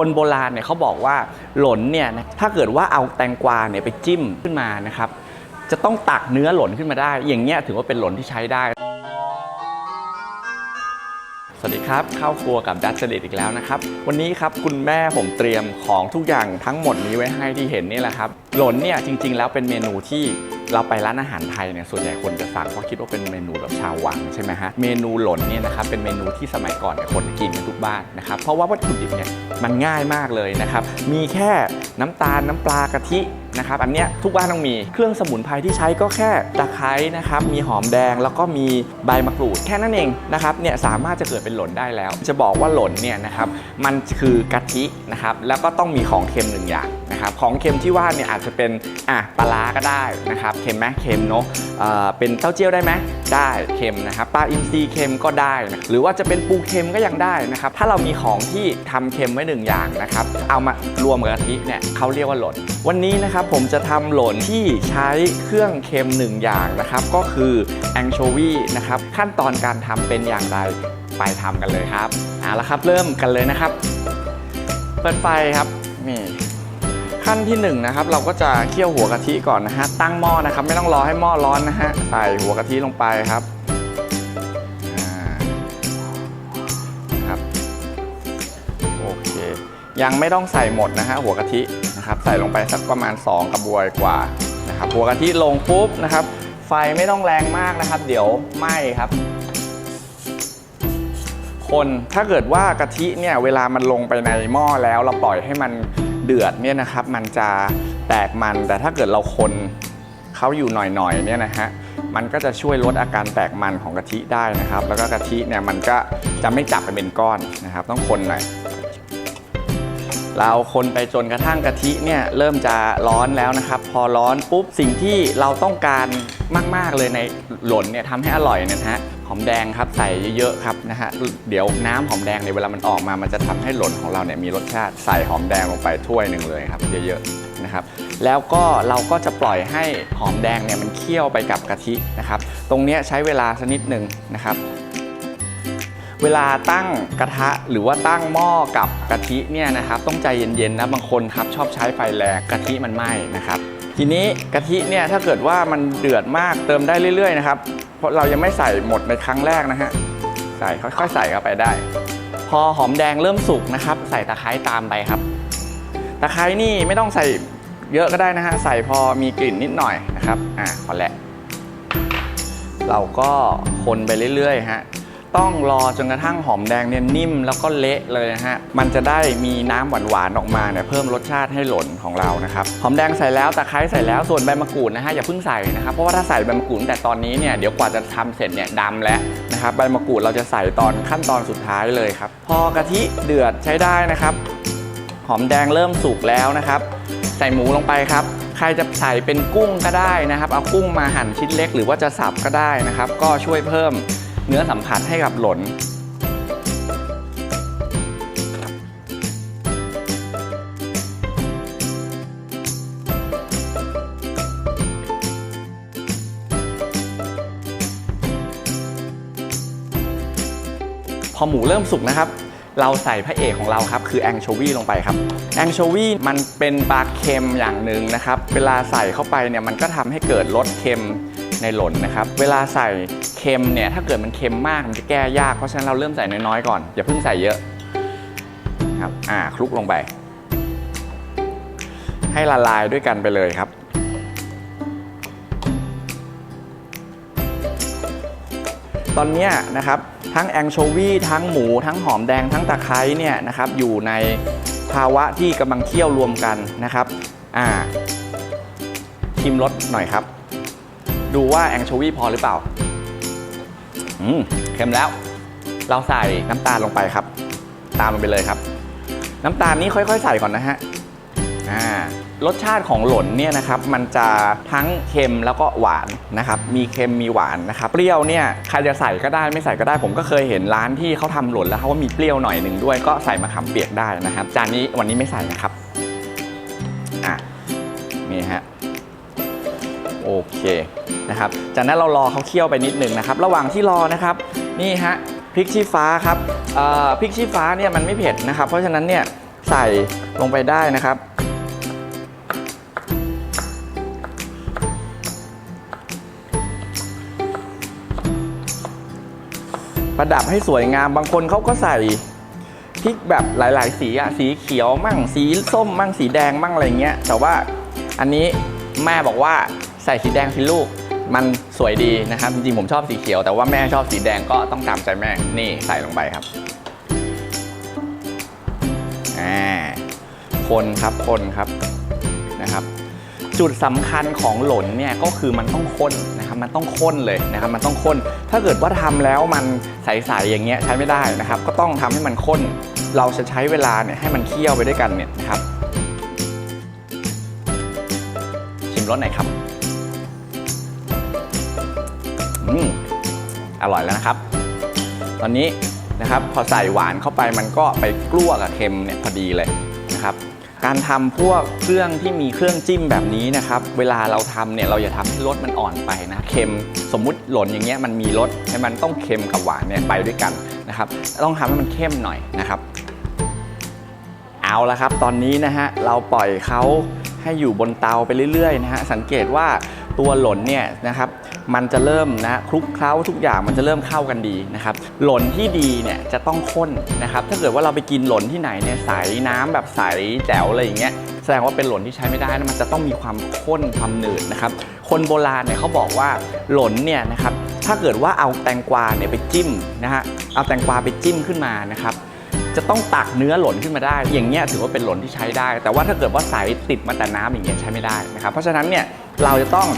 คนโบราณเนี่ยเขาบอกว่าหล่นเนี่ยถ้าเกิดว่าเอาแตงกวาเนี่ยไปจิ้มขึ้นมานะครับ จะต้องตักเนื้อหล่นขึ้นมาได้ อย่างเงี้ยถือว่าเป็นหล่นที่ใช้ได้ สวัสดีครับข้าวครัวกับดัชเจเดตอีกแล้วนะครับ วันนี้ครับคุณแม่ผมเตรียมของทุกอย่างทั้งหมดนี้ไว้ให้ที่เห็นนี่แหละครับหล่นเนี่ยจริง ๆ แล้วเป็นเมนูที่ เราไปร้านอาหารไทยเนี่ยส่วนใหญ่คนจะสั่งเพราะคิดว่าเป็นเมนูแบบชาววังใช่ไหมฮะเมนูหล่นเนี่ยนะครับเป็นเมนูที่สมัยก่อนเนี่ยคนกินกันทุกบ้านนะครับเพราะว่าวัตถุดิบเนี่ยมันง่ายมากเลยนะครับมีแค่น้ำตาลน้ำปลากะทิ นะครับอันเนี้ยทุกบ้านต้องมีเครื่องสมุนไพรที่ใช้ก็แค่ตะไคร้นะครับมีหอมแดงแล้วก็มีใบมะกรูดแค่นั้นเองนะครับเนี่ยสามารถจะเกิดเป็นหล่นได้แล้ว จะบอกว่าหล่นเนี่ยนะครับมันคือกะทินะครับแล้วก็ต้องมีของเค็มหนึ่งอย่างนะครับของเค็มที่ว่าเนี่ยอาจจะเป็นอะปลาก็ได้นะครับเค็มไหมเค็มเนาะเป็นเต้าเจี้ยวได้ไหมได้เค็มนะครับปลาอินทรีเค็มก็ได้นะหรือว่าจะเป็นปูเค็มก็ยังได้นะครับถ้าเรามีของที่ทำเค็มไว้หนึ่งอย่างนะครับเอามารวมกับกะทิเนี่ยเขาเรียกว่าหล่นวันนี้นะครับผมจะทำหล่นที่ใช้เครื่องเค็มหนึ่งอย่างนะครับ ก็คือแองโชวีนะครับ ขั้นตอนการทำเป็นอย่างไรไปทำกันเลยครับเอาละครับเริ่มกันเลยนะครับ เปิดไฟครับนี่ขั้นที่หนึ่งนะครับเราก็จะเคี่ยวหัวกะทิก่อนนะฮะตั้งหม้อนะครับ ไม่ต้องรอให้หม้อร้อนนะฮะใส่หัวกะทิลงไปครับ ยังไม่ต้องใส่หมดนะฮะหัวกะทินะครับใส่ลงไปสักประมาณ 2 กระบวยกว่านะครับหัวกะทิลงปุ๊บนะครับ ไฟไม่ต้องแรงมากนะครับ เดี๋ยวไหม้ครับ คนถ้าเกิดว่ากะทิเนี่ยเวลามันลงไปในหม้อแล้ว เราปล่อยให้มันเดือดเนี่ยนะครับ มันจะแตกมันแต่ถ้าเกิดเราคนเขาอยู่หน่อยๆเนี่ยนะฮะมันก็จะช่วยลดอาการแตกมันของกะทิได้นะครับ แล้วก็กะทิเนี่ยมันก็จะไม่จับกันเป็นก้อนนะครับ ต้องคนหน่อย เราคนไปจนกระทั่งกะทิเนี่ยเริ่มจะร้อนแล้วนะครับ พอร้อนปุ๊บสิ่งที่เราต้องการมาก ๆ เลยในหล่นเนี่ยทำให้อร่อยนะฮะหอมแดงครับใส่เยอะๆครับนะฮะเดี๋ยวน้ำหอมแดงเนี่ยเวลามันออกมามันจะทำให้หล่นของเราเนี่ยมีรสชาติใส่หอมแดงลงไปถ้วยหนึ่งเลยครับเยอะๆนะครับ แล้วก็เราก็จะปล่อยให้หอมแดงเนี่ยมันเคี่ยวไปกับกะทินะครับ ตรงนี้ใช้เวลาสักนิดหนึ่งนะครับ เวลาตั้งกระทะหรือว่าตั้งหม้อกับกะทิเนี่ยนะครับต้องใจเย็นๆนะบางคนครับชอบใช้ไฟแรงกะทิมันไหม้นะครับ ทีนี้กะทิเนี่ยถ้าเกิดว่ามันเดือดมากเติมได้เรื่อยๆนะครับเพราะเรายังไม่ใส่หมดในครั้งแรกนะฮะใส่ค่อยๆใส่เข้าไปได้ พอหอมแดงเริ่มสุกนะครับ ใส่ตะไคร้ตามไปครับตะไคร้นี่ไม่ต้องใส่เยอะก็ได้นะฮะใส่พอมีกลิ่นนิดหน่อยนะครับอ่าพอแล้วเราก็คนไปเรื่อยๆฮะ ต้องรอจนกระทั่งหอมแดงเนี่ยนิ่มแล้วก็เละเลยนะฮะ มันจะได้มีน้ำหวานๆออกมาเนี่ยเพิ่มรสชาติให้หล่นของเรานะครับ หอมแดงใส่แล้วตะไคร้ใส่แล้วส่วนใบมะกรูดนะฮะอย่าเพิ่งใส่นะครับ เพราะว่าถ้าใส่ใบมะกรูดแต่ตอนนี้เนี่ยเดี๋ยวกว่าจะทำเสร็จเนี่ยดำแล้วนะครับ ใบมะกรูดเราจะใส่ตอนขั้นตอนสุดท้ายเลยครับ พอกะทิเดือดใช้ได้นะครับ หอมแดงเริ่มสุกแล้วนะครับ ใส่หมูลงไปครับใครจะใส่เป็นกุ้งก็ได้นะครับ เอากุ้งมาหั่นชิ้นเล็กหรือว่าจะสับก็ได้นะครับ ก็ช่วยเพิ่ม เนื้อสัมผัสให้กับหลนพอหมูเริ่มสุกนะครับ เราใส่พระเอกของเราครับ คือแองโชวีลงไปครับ แองโชวีมันเป็นปลาเค็มอย่างหนึ่งนะครับ เวลาใส่เข้าไปเนี่ยมันก็ทำให้เกิดรสเค็มในหล่นนะครับ เวลาใส่ เค็มเนี่ยถ้าเกิดมันเค็มมากมันจะแก้ยากเพราะฉะนั้นเราเริ่มใส่น้อยๆก่อนอย่าเพิ่งใส่เยอะครับอ่าคลุกลงไป ให้ละลายด้วยกันไปเลยครับ ตอนนี้นะครับทั้งแองโชวีทั้งหมูทั้งหอมแดงทั้งตะไคร้เนี่ยนะครับอยู่ในภาวะที่กำลังเคี่ยวรวมกันนะครับอ่าชิมรสหน่อยครับ ดูว่าแองโชวีพอหรือเปล่า อืมเค็มแล้ว เราใส่น้ำตาลลงไปครับ ตามลงไปเลยครับ น้ำตาลนี้ค่อย ๆ ใส่ก่อนนะฮะอ่ารสชาติของหล่นเนี่ยนะครับมันจะทั้งเค็มแล้วก็หวานนะครับมีเค็มมีหวานนะครับเปรี้ยวเนี่ยใครจะใส่ก็ได้ไม่ใส่ก็ได้ ผมก็เคยเห็นร้านที่เขาทำหล่นแล้วเขาว่ามีเปรี้ยวหน่อยหนึ่งด้วย ก็ใส่มะขามเปียกได้นะครับ จานนี้วันนี้ไม่ใส่นะครับอะนี่ฮะ โอเคนะครับจากนั้นเรารอเขาเคี่ยวไปนิดหนึ่งนะครับ ระหว่างที่รอนะครับนี่ฮะพริกชี้ฟ้าครับพริกชี้ฟ้าเนี่ยมันไม่เผ็ดนะครับ เพราะฉะนั้นเนี่ยใส่ลงไปได้นะครับประดับให้สวยงามบางคนเขาก็ใส่พริกแบบหลาย ๆ สีอะสีเขียวมั่งสีส้มมั่งสีแดงมั่งอะไรเงี้ยแต่ว่าอันนี้แม่บอกว่า ส่สีแดงสิลูก มันสวยดีนะครับ จริงๆผมชอบสีเขียว แต่ว่าแม่ชอบสีแดงก็ต้องตามใจแม่ นี่ใส่ลงไปครับอ่าคนครับคนครับนะครับ จุดสำคัญของหล่นเนี่ยก็คือมันต้องข้นนะครับ มันต้องข้นเลยนะครับ มันต้องข้น ถ้าเกิดว่าทำแล้วมันใสๆอย่างเงี้ยใช้ไม่ได้นะครับ ก็ต้องทำให้มันข้น เราจะใช้เวลาเนี่ยให้มันเคี่ยวไปด้วยกันเนี่ยนะครับชิมรสหน่อยครับ มอร่อยแล้วนะครับ ตอนนี้นะครับพอใส่หวานเข้าไปมันก็ไปกลั้วกับเค็มเนี่ยพอดีเลยนะครับ การทำพวกเครื่องที่มีเครื่องจิ้มแบบนี้นะครับ เวลาเราทำเนี่ยเราอย่าทำให้รสมันอ่อนไปนะเค็มสมมุติหล่นอย่างเงี้ยมันมีรสให้มันต้องเค็มกับหวานเนี่ยไปด้วยกันนะครับ ต้องทำให้มันเข้มหน่อยนะครับ เอาละครับ ตอนนี้นะฮะเราปล่อยเขาให้อยู่บนเตาไปเรื่อยๆนะฮะสังเกตว่าตัวหล่นเนี่ยนะครับ มันจะเริ่มนะคลุกเคล้าทุกอย่างมันจะเริ่มเข้ากันดีนะครับหล่นที่ดีเนี่ยจะต้องข้นนะครับถ้าเกิดว่าเราไปกินหล่นที่ไหนเนี่ยใสน้ำแบบใสแจ๋วอะไรอย่างเงี้ยแสดงว่าเป็นหล่นที่ใช้ไม่ได้นะมันจะต้องมีความข้นความหนืดนะครับคนโบราณเนี่ยเขาบอกว่าหล่นเนี่ยนะครับถ้าเกิดว่าเอาแตงกวาเนี่ยไปจิ้มนะฮะเอาแตงกวาไปจิ้มขึ้นมานะครับจะต้องตักเนื้อหล่นขึ้นมาได้ อย่างเงี้ยถือว่าเป็นหล่นที่ใช้ได้ แต่ว่าถ้าเกิดว่าใสติดมาแต่น้ำอย่างเงี้ยใช้ไม่ได้นะครับ เพราะฉะนั้นเนี่ยเราจะต้อง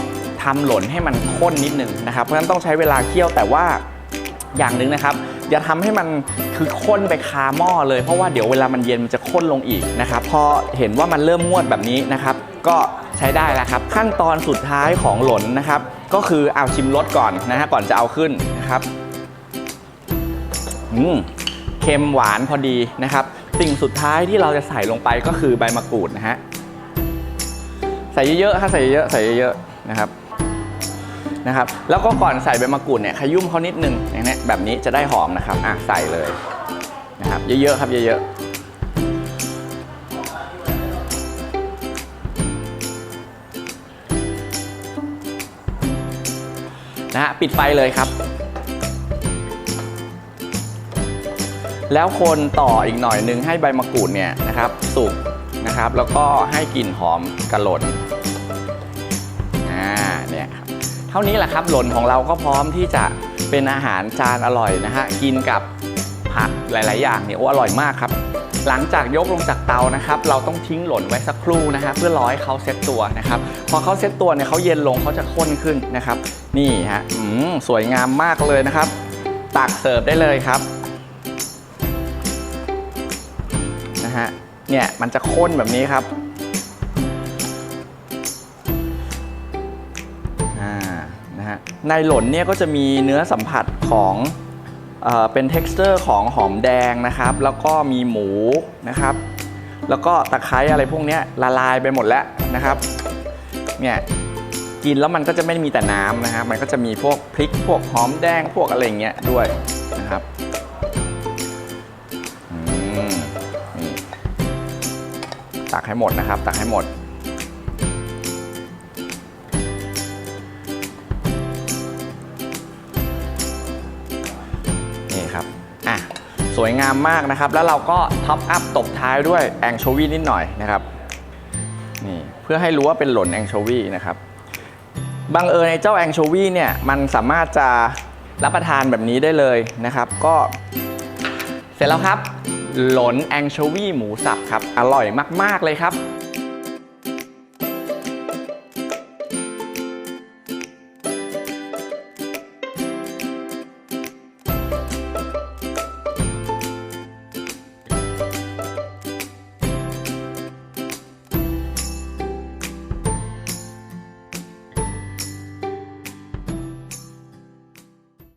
ทำหล่นให้มันข้นนิดหนึงนะครับเพราะฉะนั้นต้องใช้เวลาเคี่ยวแต่ว่าอย่างหนึ่งนะครับ อย่าทำให้มันคือข้นไปคาหม้อเลยเพราะว่าเดี๋ยวเวลามันเย็นมันจะข้นลงอีกนะครับพอเห็นว่ามันเริ่มงวดแบบนี้นะครับก็ใช้ได้แล้วครับ ขั้นตอนสุดท้ายของหล่นนะครับ ก็คือเอาชิมรสก่อนนะฮะก่อนจะเอาขึ้นนะครับอืมเค็มหวานพอดีนะครับ สิ่งสุดท้ายที่เราจะใส่ลงไปก็คือใบมะกรูดนะฮะใส่เยอะๆฮะใส่เยอะๆใส่เยอะๆนะครับ นะครับแล้วก็ก่อนใส่ใบมะกรูดเนี่ยขยุ่มเขานิดนึงอย่างนี้แบบนี้จะได้หอมนะครับอะใส่เลยนะครับเยอะๆครับเยอะๆนะฮะปิดไฟเลยครับ แล้วคนต่ออีกหน่อยนึงให้ใบมะกรูดเนี่ยนะครับสุกนะครับ แล้วก็ให้กลิ่นหอมกระหล่น ท่านี้แหละครับหล่นของเราก็พร้อมที่จะเป็นอาหารจานอร่อยนะฮะกินกับผักหลาย ๆ อย่างเนี่ยโอ้อร่อยมากครับ หลังจากยกลงจากเตานะครับ เราต้องทิ้งหล่นไว้สักครู่นะฮะเพื่อรอให้เขาเซ็ตตัวนะครับ พอเขาเซ็ตตัวเนี่ยเขาเย็นลงเขาจะข้นขึ้นนะครับ นี่ฮะอืมสวยงามมากเลยนะครับ ตักเสิร์ฟได้เลยครับนะฮะเนี่ยมันจะข้นแบบนี้ครับ ในหล่นเนี่ยก็จะมีเนื้อสัมผัสของเอ่อเป็น t e x t อร์ของหอมแดงนะครับ แล้วก็มีหมูนะครับ แล้วก็ตะไคร้อะไรพวกนี้ละลายไปหมดแล้วนะครับ เนี่ยกินแล้วมันก็จะไม่มีแต่น้ำนะครับ มันก็จะมีพวกพริกพวกหอมแดงพวกอะไรอย่างเงี้ยด้วยนะครับอืมนี่ตักให้หมดนะครับ ตักให้หมด สวยงามมากนะครับ แล้วเราก็ท็อปอัพตบท้ายด้วยแองโชวีนิดหน่อยนะครับนี่เพื่อให้รู้ว่าเป็นหล่นแองโชวีนะครับบังเอิญในเจ้าแองโชวีเนี่ยมันสามารถจะรับประทานแบบนี้ได้เลยนะครับ ก็เสร็จแล้วครับ หลนแองโชวีหมูสับครับ อร่อยมาก ๆ เลยครับ